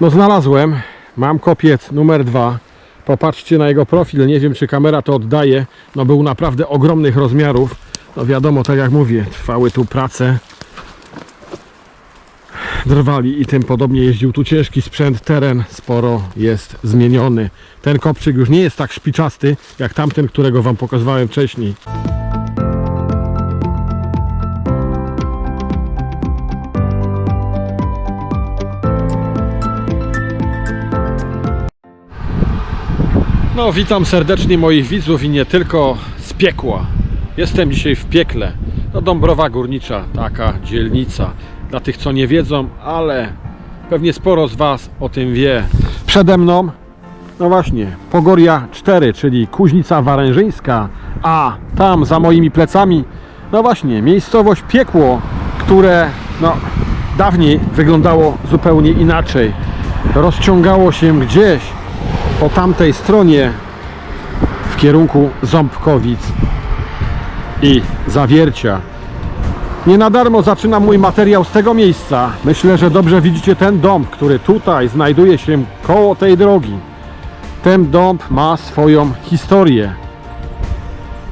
No znalazłem, mam kopiec numer dwa. Popatrzcie na jego profil, nie wiem czy kamera to oddaje. No był naprawdę ogromnych rozmiarów. No wiadomo, tak jak mówię, trwały tu prace. Drwali i tym podobnie jeździł tu ciężki sprzęt, teren sporo jest zmieniony. Ten kopczyk już nie jest tak szpiczasty jak tamten, którego wam pokazywałem wcześniej. No, witam serdecznie moich widzów i nie tylko z piekła. Jestem dzisiaj w piekle. No, Dąbrowa Górnicza, taka dzielnica. Dla tych, co nie wiedzą, ale pewnie sporo z Was o tym wie. Przede mną, no właśnie, Pogoria 4, czyli Kuźnica Warężyńska, a tam za moimi plecami, no właśnie, miejscowość Piekło, które, no, dawniej wyglądało zupełnie inaczej. Rozciągało się gdzieś po tamtej stronie w kierunku Ząbkowic i Zawiercia. Nie na darmo zaczynam mój materiał z tego miejsca. Myślę, że dobrze widzicie ten dom, który tutaj znajduje się koło tej drogi. Ten dom ma swoją historię.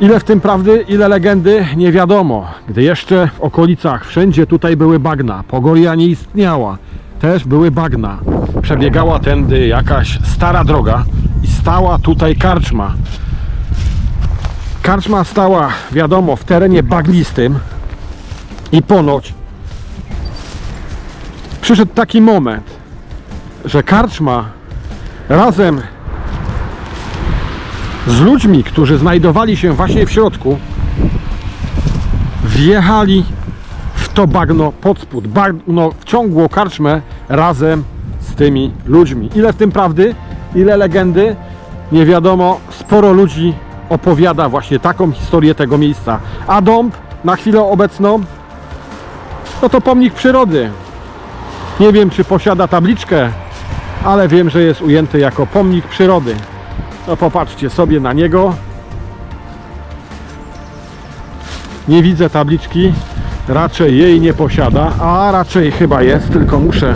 Ile w tym prawdy, ile legendy, nie wiadomo. Gdy jeszcze w okolicach wszędzie tutaj były bagna, Pogoria nie istniała, też były bagna. Przebiegała tędy jakaś stara droga i stała tutaj karczma. Karczma stała, wiadomo, w terenie bagnistym i ponoć przyszedł taki moment, że karczma razem z ludźmi, którzy znajdowali się właśnie w środku, wjechali to bagno pod spód. Bagno wciągło karczmę razem z tymi ludźmi. Ile w tym prawdy, ile legendy, nie wiadomo. Sporo ludzi opowiada właśnie taką historię tego miejsca. A dąb na chwilę obecną, no to pomnik przyrody. Nie wiem, czy posiada tabliczkę, ale wiem, że jest ujęty jako pomnik przyrody. No popatrzcie sobie na niego. Nie widzę tabliczki. Raczej jej nie posiada, a raczej chyba jest, tylko muszę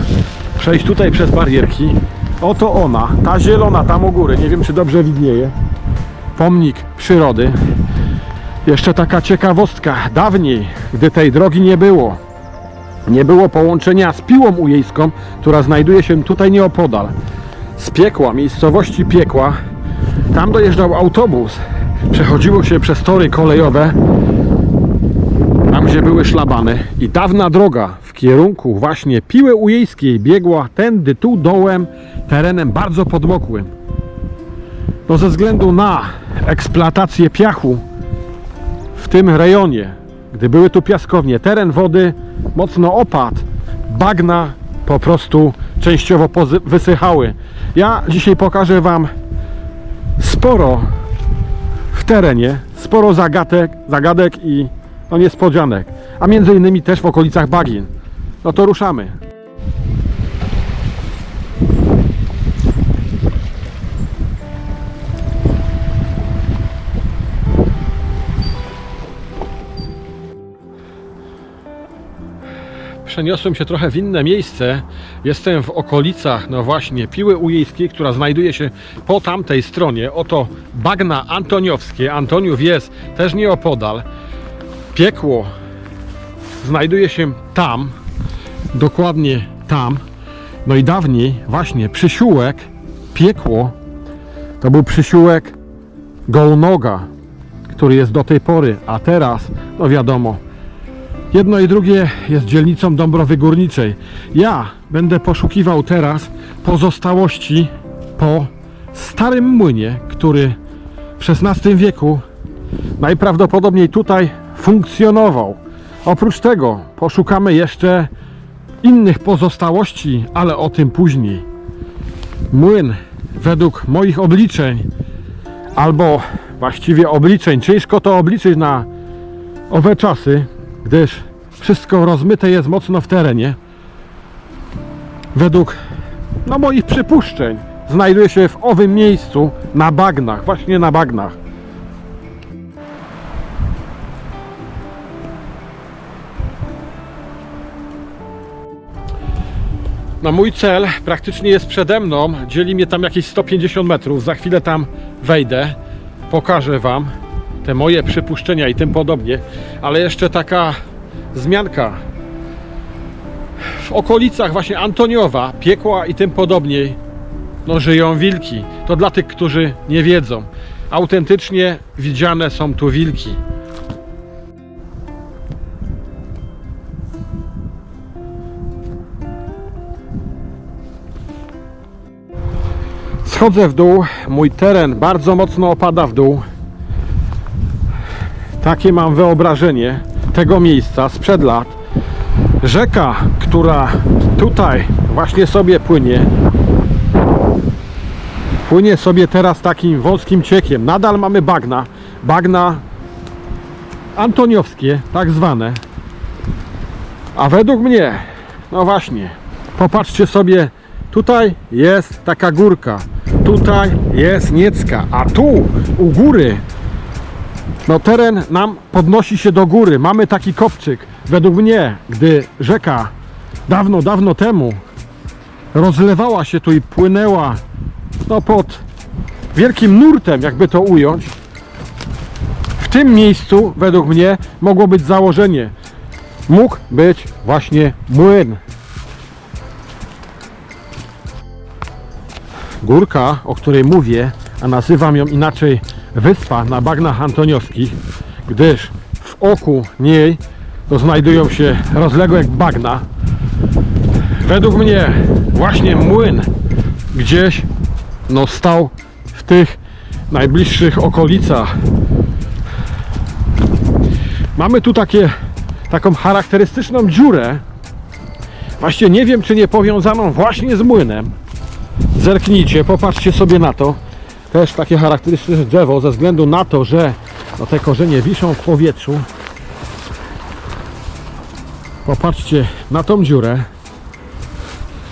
przejść tutaj przez barierki. Oto ona, ta zielona tam u góry, nie wiem czy dobrze widnieje. Pomnik przyrody. Jeszcze taka ciekawostka. Dawniej, gdy tej drogi nie było, nie było połączenia z Piłą Ujejską, która znajduje się tutaj nieopodal. Z piekła, miejscowości piekła, tam dojeżdżał autobus. Przechodziło się przez tory kolejowe, tam gdzie były szlabany. I dawna droga w kierunku właśnie Piły Ujejskiej biegła tędy tu dołem, terenem bardzo podmokłym. No ze względu na eksploatację piachu w tym rejonie, gdy były tu piaskownie, teren wody mocno opadł, bagna po prostu częściowo wysychały. Ja dzisiaj pokażę Wam sporo w terenie, sporo zagadek, zagadek i no, niespodzianek, a między innymi też w okolicach bagien. No to ruszamy. Przeniosłem się trochę w inne miejsce. Jestem w okolicach, no właśnie, Piły Ujejskiej, która znajduje się po tamtej stronie. Oto bagna antoniowskie. Antoniów jest też nieopodal. Piekło znajduje się tam, dokładnie tam. No i dawniej właśnie przysiółek, piekło, to był przysiółek Gołnoga, który jest do tej pory, a teraz, no wiadomo, Jedno i drugie jest dzielnicą Dąbrowy Górniczej. Ja będę poszukiwał teraz pozostałości po starym młynie, który w XVI wieku najprawdopodobniej tutaj funkcjonował. Oprócz tego poszukamy jeszcze innych pozostałości, ale o tym później. Młyn według moich obliczeń, albo właściwie obliczeń, ciężko to obliczyć na owe czasy, gdyż wszystko rozmyte jest mocno w terenie. Według no, moich przypuszczeń znajduje się w owym miejscu na bagnach, właśnie na bagnach. No mój cel praktycznie jest przede mną, dzieli mnie tam jakieś 150 metrów, za chwilę tam wejdę, pokażę Wam te moje przypuszczenia i tym podobnie, ale jeszcze taka zmianka. W okolicach właśnie Antoniowa, Piekła i tym podobniej, no żyją wilki. To dla tych, którzy nie wiedzą. Autentycznie widziane są tu wilki. Schodzę w dół, mój teren bardzo mocno opada w dół. Takie mam wyobrażenie tego miejsca sprzed lat. Rzeka, która tutaj właśnie sobie płynie, płynie sobie teraz takim wąskim ciekiem. Nadal mamy bagna, bagna antoniowskie, tak zwane. A według mnie, no właśnie, popatrzcie sobie, tutaj jest taka górka, tutaj jest Niecka, a tu u góry, no teren nam podnosi się do góry. Mamy taki kopczyk. Według mnie, gdy rzeka dawno, dawno temu rozlewała się tu i płynęła no pod wielkim nurtem, jakby to ująć, w tym miejscu, według mnie, mogło być założenie. Mógł być właśnie młyn. Górka, o której mówię, a nazywam ją inaczej wyspa na bagnach antoniowskich, gdyż w oku niej to znajdują się rozległe bagna. Według mnie właśnie młyn gdzieś no, stał w tych najbliższych okolicach. Mamy tu takie, taką charakterystyczną dziurę. Właściwie nie wiem, czy nie powiązaną właśnie z młynem. Zerknijcie, popatrzcie sobie na to. Też takie charakterystyczne drzewo ze względu na to, że no, te korzenie wiszą w powietrzu. Popatrzcie na tą dziurę.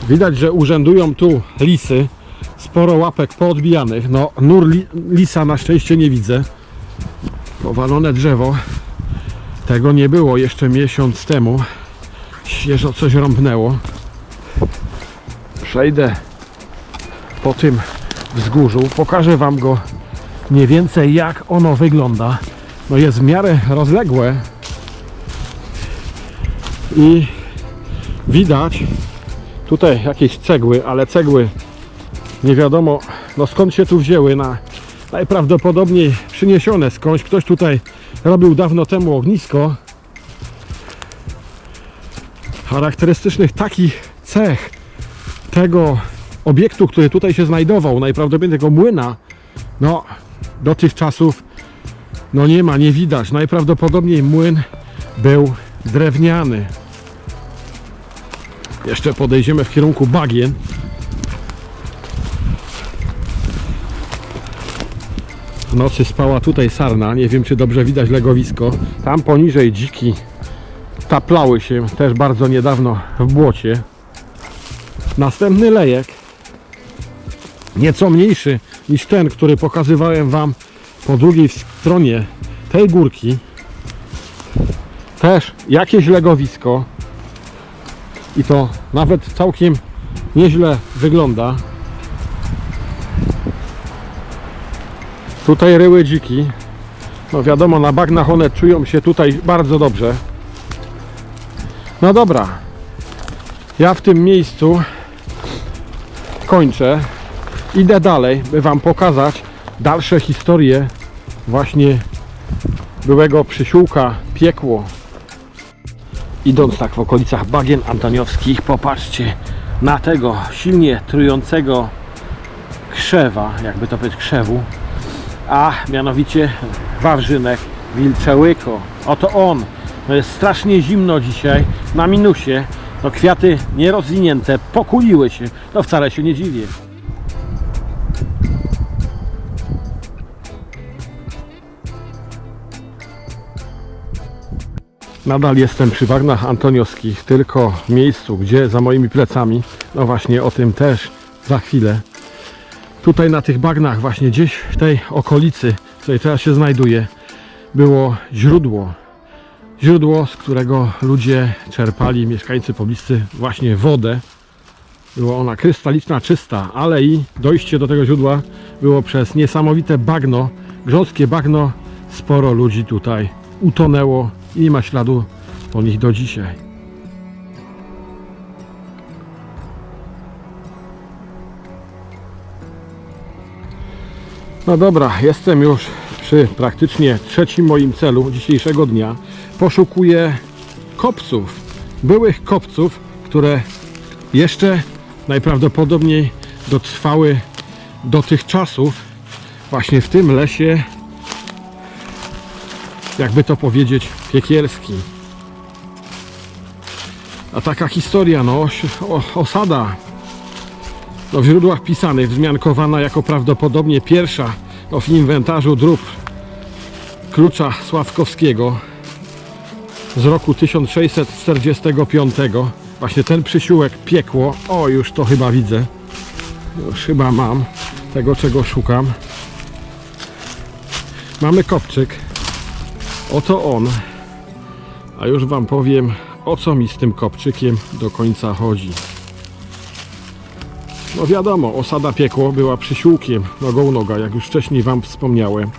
Widać, że urzędują tu lisy. Sporo łapek poodbijanych. No, nur li, lisa na szczęście nie widzę. Powalone drzewo. Tego nie było jeszcze miesiąc temu. Świeżo coś rąbnęło. Przejdę po tym wzgórzu. Pokażę Wam go mniej więcej jak ono wygląda. No jest w miarę rozległe i widać tutaj jakieś cegły, ale cegły nie wiadomo no skąd się tu wzięły. Na, najprawdopodobniej przyniesione skądś. Ktoś tutaj robił dawno temu ognisko. Charakterystycznych takich cech tego obiektu, który tutaj się znajdował, najprawdopodobniej tego młyna, no do tych czasów no nie ma, nie widać. Najprawdopodobniej młyn był drewniany. Jeszcze podejdziemy w kierunku bagien. W nocy spała tutaj sarna, nie wiem czy dobrze widać legowisko. Tam poniżej dziki taplały się też bardzo niedawno w błocie. Następny lejek nieco mniejszy niż ten, który pokazywałem Wam po drugiej stronie tej górki. Też jakieś legowisko i to nawet całkiem nieźle wygląda. Tutaj ryły dziki. No wiadomo, na bagnach one czują się tutaj bardzo dobrze. No dobra. Ja w tym miejscu kończę. Idę dalej, by Wam pokazać dalsze historie właśnie byłego przysiłka Piekło. Idąc tak w okolicach bagien antoniowskich, popatrzcie na tego silnie trującego krzewa, jakby to powiedzieć krzewu, a mianowicie wawrzynek wilczełyko. Oto on. No jest strasznie zimno dzisiaj, na minusie. No kwiaty nierozwinięte, pokuliły się. No wcale się nie dziwię. Nadal jestem przy bagnach antoniowskich, tylko w miejscu, gdzie za moimi plecami, no właśnie o tym też za chwilę. Tutaj na tych bagnach, właśnie gdzieś w tej okolicy, w której teraz się znajduję, było źródło. Źródło, z którego ludzie czerpali, mieszkańcy pobliscy, właśnie wodę. Była ona krystaliczna, czysta, ale i dojście do tego źródła było przez niesamowite bagno, grząskie bagno. Sporo ludzi tutaj utonęło i nie ma śladu po nich do dzisiaj. No dobra, jestem już przy praktycznie trzecim moim celu dzisiejszego dnia. Poszukuję kopców, byłych kopców, które jeszcze najprawdopodobniej dotrwały do tych czasów właśnie w tym lesie, jakby to powiedzieć, piekielskim. A taka historia, no, osada no, w źródłach pisanych wzmiankowana jako prawdopodobnie pierwsza no, w inwentarzu drób klucza Sławkowskiego z roku 1645. Właśnie ten przysiółek piekło. O, już to chyba widzę. Już chyba mam tego, czego szukam. Mamy kopczyk. Oto on. A już Wam powiem, o co mi z tym kopczykiem do końca chodzi. No wiadomo, osada piekło była przysiółkiem nogą noga, jak już wcześniej Wam wspomniałem.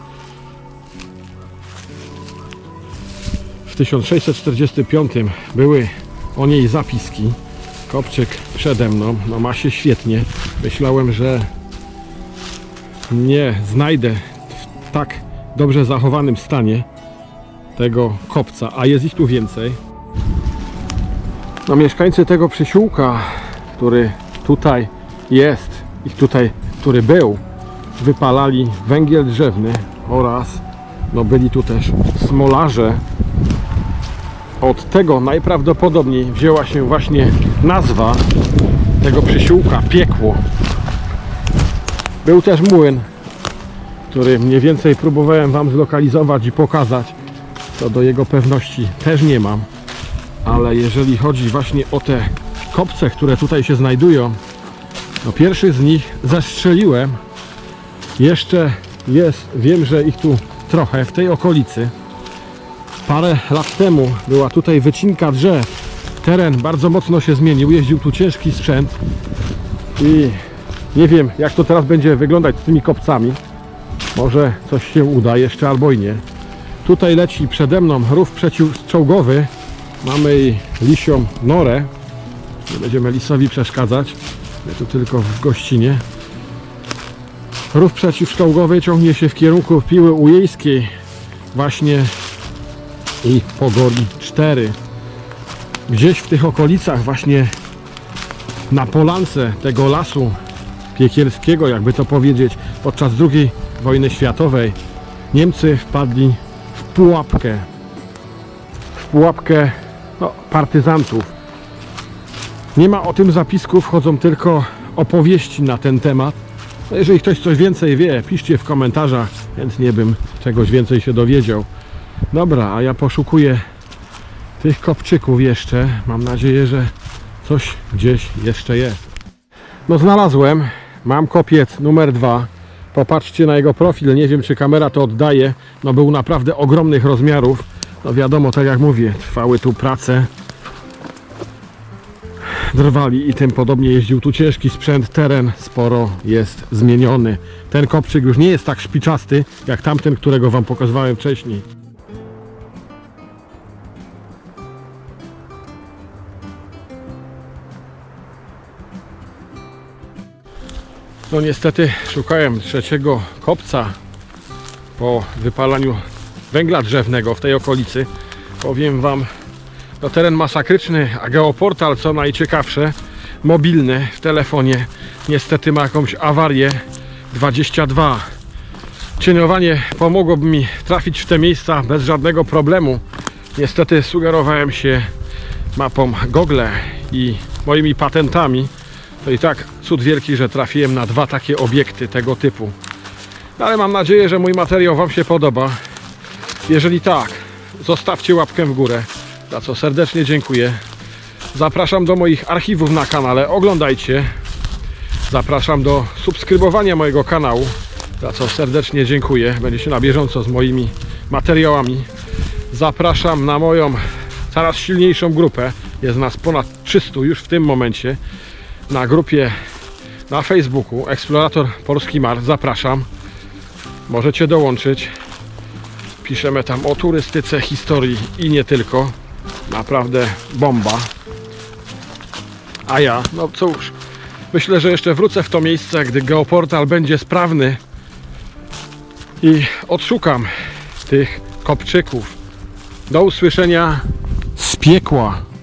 W 1645 były o niej zapiski. Kopczyk przede mną, no ma się świetnie. Myślałem, że nie znajdę w tak dobrze zachowanym stanie tego kopca, a jest ich tu więcej. No mieszkańcy tego przysiółka, który tutaj jest i tutaj, który był, wypalali węgiel drzewny oraz no byli tu też smolarze. Od tego najprawdopodobniej wzięła się właśnie nazwa tego przysiółka piekło. Był też młyn, który mniej więcej próbowałem Wam zlokalizować i pokazać. Co do jego pewności też nie mam. Ale jeżeli chodzi właśnie o te kopce, które tutaj się znajdują, no pierwszy z nich zastrzeliłem. Jeszcze jest, wiem, że ich tu trochę w tej okolicy. Parę lat temu była tutaj wycinka drzew. Teren bardzo mocno się zmienił, jeździł tu ciężki sprzęt i nie wiem jak to teraz będzie wyglądać z tymi kopcami. Może coś się uda jeszcze albo i nie. Tutaj leci przede mną rów przeciwczołgowy. Mamy lisią norę. Nie będziemy lisowi przeszkadzać. My tu tylko w gościnie. Rów przeciwczołgowy ciągnie się w kierunku Piły Ujejskiej. Właśnie i Pogori 4. Gdzieś w tych okolicach właśnie na polance tego lasu piekielskiego, jakby to powiedzieć, podczas II wojny światowej Niemcy wpadli w pułapkę. W pułapkę no, partyzantów. Nie ma o tym zapisków, chodzą tylko opowieści na ten temat. No jeżeli ktoś coś więcej wie, piszcie w komentarzach. Chętnie bym czegoś więcej się dowiedział. Dobra, a ja poszukuję tych kopczyków jeszcze. Mam nadzieję, że coś gdzieś jeszcze jest. No znalazłem. Mam kopiec numer dwa. Popatrzcie na jego profil. Nie wiem, czy kamera to oddaje. No był naprawdę ogromnych rozmiarów. No wiadomo, tak jak mówię, trwały tu prace. Drwali i tym podobnie jeździł tu ciężki sprzęt. Teren sporo jest zmieniony. Ten kopczyk już nie jest tak szpiczasty, jak tamten, którego Wam pokazywałem wcześniej. No niestety szukałem trzeciego kopca po wypalaniu węgla drzewnego w tej okolicy. Powiem Wam, no teren masakryczny, a geoportal co najciekawsze, mobilny w telefonie niestety ma jakąś awarię 22. Cieniowanie pomogłoby mi trafić w te miejsca bez żadnego problemu. Niestety sugerowałem się mapą Google i moimi patentami. To i tak cud wielki, że trafiłem na dwa takie obiekty tego typu. No ale mam nadzieję, że mój materiał Wam się podoba. Jeżeli tak, zostawcie łapkę w górę, za co serdecznie dziękuję. Zapraszam do moich archiwów na kanale, oglądajcie. Zapraszam do subskrybowania mojego kanału, za co serdecznie dziękuję. Będziecie na bieżąco z moimi materiałami. Zapraszam na moją coraz silniejszą grupę. Jest nas ponad 300 już w tym momencie na grupie na Facebooku Eksplorator Polski Mar. Zapraszam. Możecie dołączyć. Piszemy tam o turystyce, historii i nie tylko. Naprawdę bomba. A ja, no cóż, myślę, że jeszcze wrócę w to miejsce, gdy geoportal będzie sprawny i odszukam tych kopczyków. Do usłyszenia z piekła.